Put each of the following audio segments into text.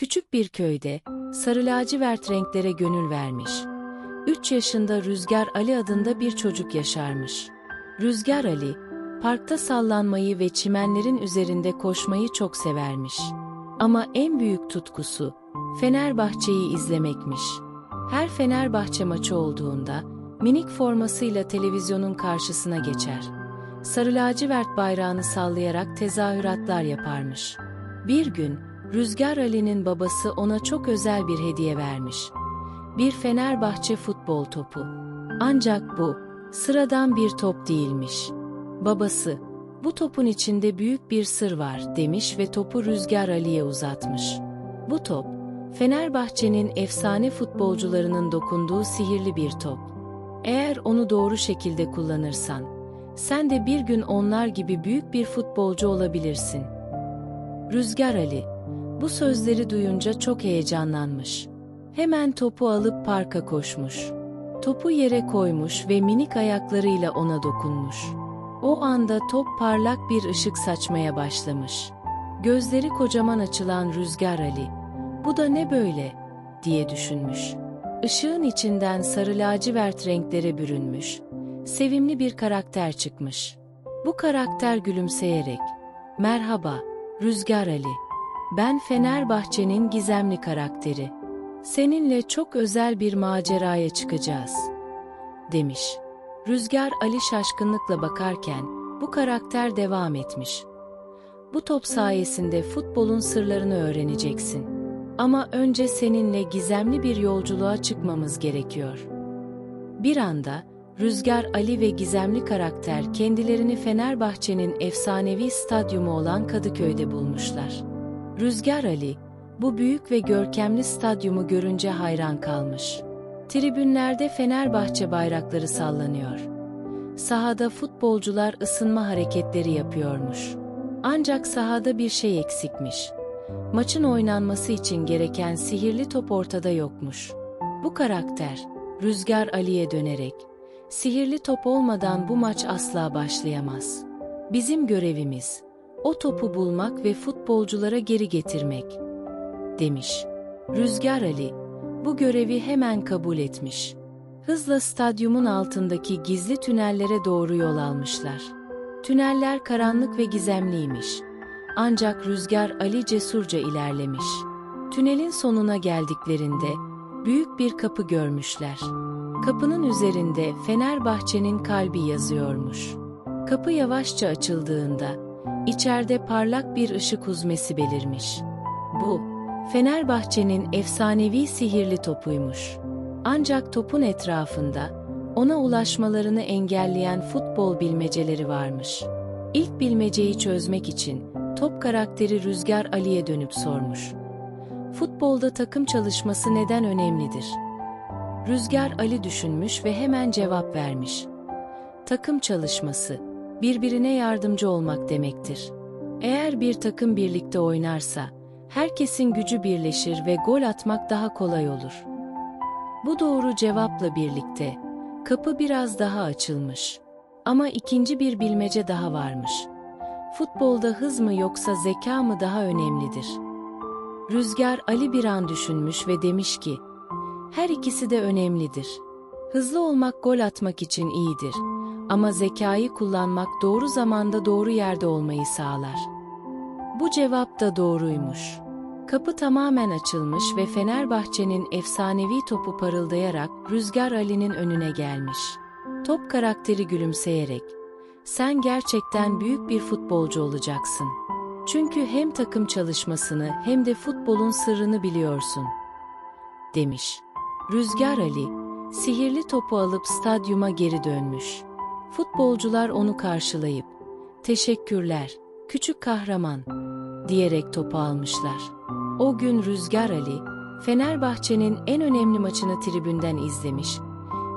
Küçük bir köyde sarı lacivert renklere gönül vermiş. 3 yaşında Rüzgar Ali adında bir çocuk yaşarmış. Rüzgar Ali, parkta sallanmayı ve çimenlerin üzerinde koşmayı çok severmiş. Ama en büyük tutkusu Fenerbahçe'yi izlemekmiş. Her Fenerbahçe maçı olduğunda minik formasıyla televizyonun karşısına geçer. Sarı lacivert bayrağını sallayarak tezahüratlar yaparmış. Bir gün Rüzgar Ali'nin babası ona çok özel bir hediye vermiş. Bir Fenerbahçe futbol topu. Ancak bu sıradan bir top değilmiş. Babası, bu topun içinde büyük bir sır var demiş ve topu Rüzgar Ali'ye uzatmış. Bu top, Fenerbahçe'nin efsane futbolcularının dokunduğu sihirli bir top. Eğer onu doğru şekilde kullanırsan, sen de bir gün onlar gibi büyük bir futbolcu olabilirsin. Rüzgar Ali, bu sözleri duyunca çok heyecanlanmış. Hemen topu alıp parka koşmuş. Topu yere koymuş ve minik ayaklarıyla ona dokunmuş. O anda top parlak bir ışık saçmaya başlamış. Gözleri kocaman açılan Rüzgar Ali, bu da ne böyle, diye düşünmüş. Işığın içinden sarı lacivert renklere bürünmüş, sevimli bir karakter çıkmış. Bu karakter gülümseyerek, merhaba, Rüzgar Ali, ben Fenerbahçe'nin gizemli karakteri. Seninle çok özel bir maceraya çıkacağız, demiş. Rüzgar Ali şaşkınlıkla bakarken, bu karakter devam etmiş. Bu top sayesinde futbolun sırlarını öğreneceksin. Ama önce seninle gizemli bir yolculuğa çıkmamız gerekiyor. Bir anda, Rüzgar Ali ve gizemli karakter kendilerini Fenerbahçe'nin efsanevi stadyumu olan Kadıköy'de bulmuşlar. Rüzgar Ali, bu büyük ve görkemli stadyumu görünce hayran kalmış. Tribünlerde Fenerbahçe bayrakları sallanıyor. Sahada futbolcular ısınma hareketleri yapıyormuş. Ancak sahada bir şey eksikmiş. Maçın oynanması için gereken sihirli top ortada yokmuş. Bu karakter, Rüzgar Ali'ye dönerek, sihirli top olmadan bu maç asla başlayamaz. Bizim görevimiz, o topu bulmak ve futbolculara geri getirmek, demiş. Rüzgar Ali, bu görevi hemen kabul etmiş. Hızla stadyumun altındaki gizli tünellere doğru yol almışlar. Tüneller karanlık ve gizemliymiş. Ancak Rüzgar Ali cesurca ilerlemiş. Tünelin sonuna geldiklerinde büyük bir kapı görmüşler. Kapının üzerinde Fenerbahçe'nin kalbi yazıyormuş. Kapı yavaşça açıldığında içeride parlak bir ışık huzmesi belirmiş. Bu, Fenerbahçe'nin efsanevi sihirli topuymuş. Ancak topun etrafında ona ulaşmalarını engelleyen futbol bilmeceleri varmış. İlk bilmeceyi çözmek için top karakteri Rüzgar Ali'ye dönüp sormuş. Futbolda takım çalışması neden önemlidir? Rüzgar Ali düşünmüş ve hemen cevap vermiş. Takım çalışması, birbirine yardımcı olmak demektir. Eğer bir takım birlikte oynarsa, herkesin gücü birleşir ve gol atmak daha kolay olur. Bu doğru cevapla birlikte, kapı biraz daha açılmış. Ama ikinci bir bilmece daha varmış. Futbolda hız mı yoksa zeka mı daha önemlidir? Rüzgar Ali bir an düşünmüş ve demiş ki, her ikisi de önemlidir. Hızlı olmak gol atmak için iyidir. Ama zekayı kullanmak doğru zamanda doğru yerde olmayı sağlar. Bu cevap da doğruymuş. Kapı tamamen açılmış ve Fenerbahçe'nin efsanevi topu parıldayarak Rüzgar Ali'nin önüne gelmiş. Top karakteri gülümseyerek, sen gerçekten büyük bir futbolcu olacaksın. Çünkü hem takım çalışmasını hem de futbolun sırrını biliyorsun, demiş. Rüzgar Ali, sihirli topu alıp stadyuma geri dönmüş. Futbolcular onu karşılayıp, teşekkürler, küçük kahraman, diyerek topu almışlar. O gün Rüzgar Ali, Fenerbahçe'nin en önemli maçını tribünden izlemiş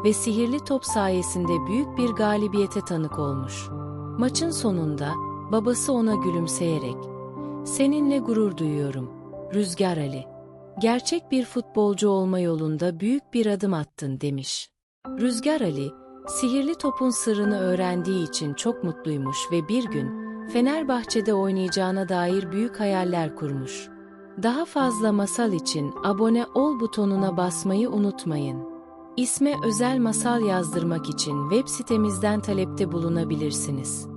ve sihirli top sayesinde büyük bir galibiyete tanık olmuş. Maçın sonunda babası ona gülümseyerek, "Seninle gurur duyuyorum, Rüzgar Ali. Gerçek bir futbolcu olma yolunda büyük bir adım attın." demiş. Rüzgar Ali, sihirli topun sırrını öğrendiği için çok mutluymuş ve bir gün Fenerbahçe'de oynayacağına dair büyük hayaller kurmuş. Daha fazla masal için abone ol butonuna basmayı unutmayın. İsme özel masal yazdırmak için web sitemizden talepte bulunabilirsiniz.